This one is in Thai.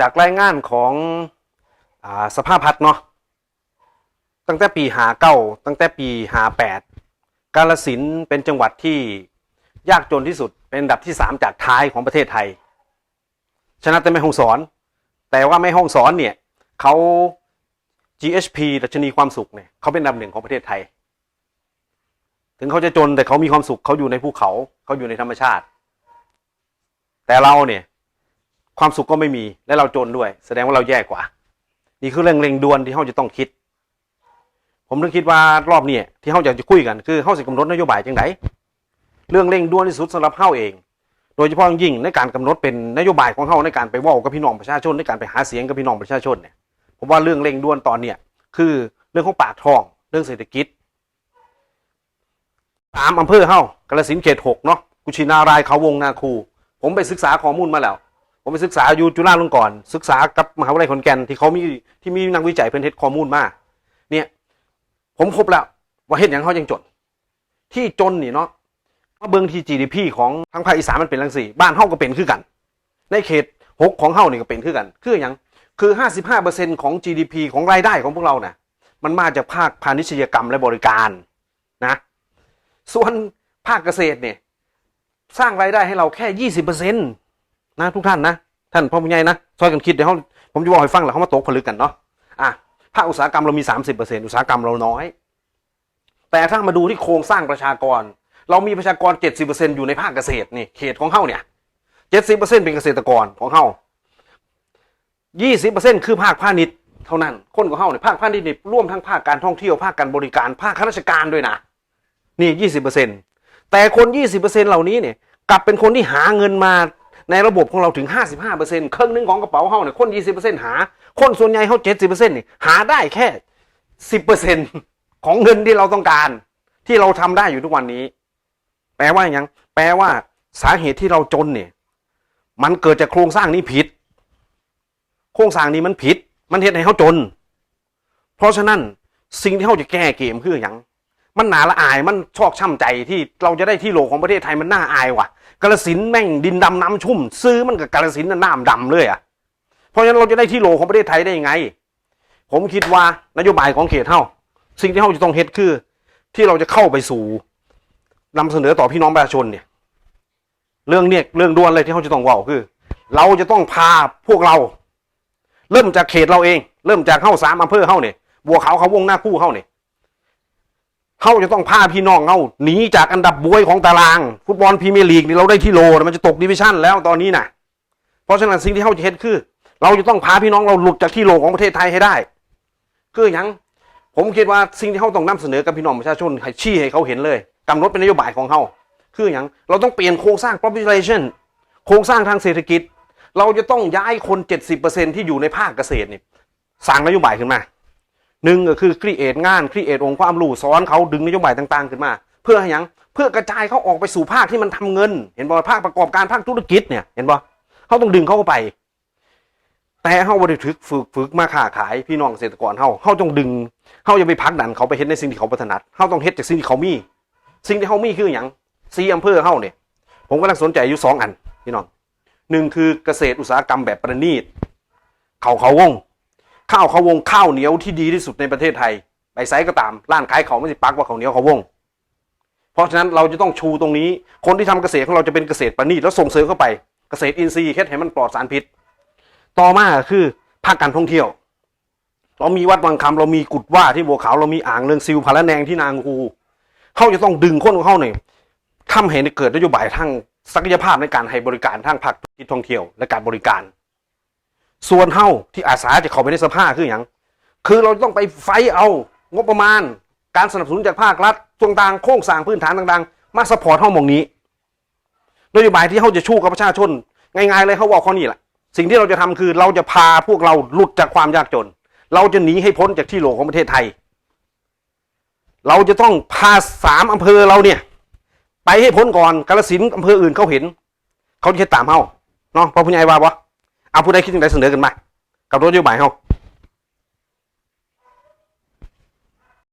จากรายงานของอสภาพัฒน์เนาะตั้งแต่ปีหาเก้าตั้งแต่ปีหาแปดกาลสินเป็นจังหวัดที่ยากจนที่สุดเป็นอันดับที่สามจากท้ายของประเทศไทย ชนะแต่แม่ห้องสอน แต่ว่าแม่ห้องสอนเนี่ยเขา GHP ดัชนีความสุขเนี่ยเขาเป็นอันดับหนึ่งของประเทศไทย ถึงเขาจะจนแต่เขามีความสุขเขาอยู่ในภูเขาเขาอยู่ในธรรมชาติ แต่เราเนี่ย ความสุขก็ไม่มีและเราจนด้วย แสดงว่าเราแย่กว่า นี่คือเรื่องเร่งด่วนที่เขาจะต้องคิด ผมถึงคิดว่ารอบนี้ที่เขาอยากจะคุยกันคือเขาสิกำหนดนโยบายจังไดเรื่องเร่งด่วนที่สุดสำหรับเขาเอง โดยเฉพาะยิ่งในการกำหนดเป็นนโยบายของเขาในการไปว่ากับพี่น้องประชาชนในการไปหาเสียงกับพี่น้องประชาชนเนี่ยผมว่าเรื่องเร่งด่วนตอนเนี้ยคือเรื่องของปากท้องเรื่องเศรษฐกิจสามอำเภอเฮากาฬสินเขตหกเนาะกุชินารายเขาวงนาคู ผมไปศึกษาข้อมูลมาแล้ว ผมไปศึกษาอยู่จุฬาลงกรณ์ศึกษากับมหาวิทยาลัยขอนแก่นที่เขามีที่มีนักวิจัยเพิ่อนเฮ็ดข้อมูลมาเนี่ย ผมครบแล้ว ว่าเฮ็ดหยังเขายังจน ที่จนนี่เนาะมาเบิ่งที่ GDP ของทางภาคอีสานมันเป็นจังซี่บ้านเฮาก็เป็นคือกัน ในเขตหกของเฮานี่ก็เป็นคือกัน คือหยังคือ55%ของ GDP ของรายได้ของพวกเราน่ะมันมาจากภาคพาณิชยกรรมและบริการนะส่วนภาคเกษตรเนี่ยสร้างรายได้ให้เราแค่20%นต์ นะทุกท่านนะ ท่านพ่อผู้ใหญ่นะช่วยกันคิดเดี๋ยวเขาผมจะบอกให้ฟังแล้วเขามาตกผลึกกันเนาะอะภาคอุตสาหกรรมเรามี 30%อุตสาหกรรมเราน้อย แต่ถ้ามาดูที่โครงสร้างประชากร เรามีประชากร 70%อยู่ในภาคเกษตรนี่เขตของเฮาเนี่ย70%เป็นเกษตรกรของเฮา20%คือภาคพาณิชย์เท่านั้น คนของเฮาเนี่ยภาคพาณิชย์นี่ร่วมทั้งภาคการท่องเที่ยวภาคการบริการภาคข้าราชการด้วยนะนี่ 20%แต่คน 20%เหล่านี้เนี่ยกลับเป็นคนที่หาเงินมา ในระบบของเราถึง 55%ครึ่งหนึงของกระเป๋าเฮาเนี่ยคน 20%หา คนส่วนใหญ่เฮา70%นี่หาได้แค่ 10%ของเงินที่เราต้องการ ที่เราทำได้อยู่ทุกวันนี้ แปลว่าอย่างแปลว่าสาเหตุที่เราจนเนี่ยมันเกิดจากโครงสร้างนี้ผิด โครงสร้างนี้มันผิด มันเฮ็ดให้เขาจน เพราะฉะนั้นสิ่งที่เขาจะแก้เกมคืออย่าง มันหนาละอายมันชอกช่ำใจที่เราจะได้ที่โหลของประเทศไทยมันน่าอายว่ะกาลสินแม่งดินดำน้ำชุ่ม ซื้อมันกับกาลสินน่ะน้ำดำเลยอะเพราะฉะนั้นเราจะได้ที่โหลของประเทศไทยได้ยังไง ผมคิดว่านโยบายของเขตเฮาสิ่งที่เฮาจะต้องเฮ็ดคือ ที่เราจะเข้าไปสู่นำเสนอต่อพี่น้องประชาชนเนี่ย เรื่องเนี่ยเรื่องด่วนเลยที่เขาจะต้องว่าคือ เราจะต้องพาพวกเรา เริ่มจากเขตเราเอง เริ่มจากเฮาสามอำเภอเฮาเนี่ยบัวขาวเขาวงหน้าคู่เฮาเนี่ย เขาจะต้องพาพี่น้องเขาหนีจากอันดับบวยของตาราง ฟุตบอลพรีเมียร์ลีกนี่เราได้ที่โลนะมันจะตกดิวิชั่นแล้วตอนนี้นะเพราะฉะนั้นสิ่งที่เขาจะเห็นคือ เราจะต้องพาพี่น้องเราหลุดจากที่โลของประเทศไทยให้ได้ คืออย่างผมคิดว่าสิ่งที่เขาต้องนำเสนอกับพี่น้องประชาชนให้ชี้ให้เขาเห็นเลยกำหนดเป็นนโยบายของเขาคืออย่างเราต้องเปลี่ยนโครงสร้าง population โครงสร้างทางเศรษฐกิจ เราจะต้องย้ายคน 70%ที่อยู่ในภาคเกษตรนี่สร้างนโยบายขึ้นมา หนึ่งก็คือครีเอทงานครีเอทองค์ความรู้สอนเขาดึงนโยบายต่างๆ ขึ้นมา เพื่อให้หยังเพื่อกระจายเขาออกไปสู่ภาคที่มันทำเงิน เห็นบ่ภาคประกอบการภาคธุรกิจเนี่ยเห็นบ่เขาต้องดึงเขาเข้าไป แต่เขาบริถึกฝึกฝึกมาค้าขายพี่น้องเกษตรกรเขาเขาต้องดึงเขาอย่าไปพักดันเขาไปเฮ็ดในสิ่งที่เขาถนัดเขาต้องเฮ็ดจากสิ่งที่เขามี สิ่งที่เขามีคืออย่างซีอำเภอเขาเนี่ยผมกำลังสนใจอยู่สองอันพี่น้องหนึ่งคือเกษตรอุตสาหกรรมแบบประณีตเขาเขาวง ข้าวเขาวงข้าวเหนียวที่ดีที่สุดในประเทศไทยไปไซก็ตามร้านขายเขาไม่สิปักว่าเขาเหนียวเขาวง เพราะฉะนั้นเราจะต้องชูตรงนี้ คนที่ทำเกษตรของเราจะเป็นเกษตรประณีตแล้วส่งเสริมเข้าไปเกษตรอินทรีย์เฮ็ดให้มันปลอดสารพิษ ต่อมาคือภาคการท่องเที่ยว เรามีวัดวังคำเรามีกุดว่าที่บัวขาวเรามีอ่างเรืองซิวพาระแนงที่นางคูเขาจะต้องดึงคนของเขาเนี่ยทำให้เกิดนโยบายทางศักยภาพในการให้บริการทางภาคธุรกิจท่องเที่ยวและการบริการ ส่วนเฮาที่อาสาจะเข้าไปในสภาคืออย่างคือเราต้องไปไฟเอางบประมาณ การสนับสนุนจากภาครัฐต่างๆโครงสร้างพื้นฐานต่างๆ มาสปอร์ตเฮามองนี้นโยบายที่เฮาจะชู้กับประชาชนง่ายๆเลยเขาบอกข้อนี้แหละสิ่งที่เราจะทำคือเราจะพาพวกเราหลุดจากความยากจน เราจะหนีให้พ้นจากที่โหลของประเทศไทย เราจะต้องพาสามอำเภอเราเนี่ย ไปให้พ้นก่อนกาลสินอำเภออื่นเขาเห็น เขาจะตามเฮาเนาะพอผู้ใหญ่ว่าบ่ เอาผู้ใดคิดถึงไดเสนอกันมา กับรถนโยบายเฮา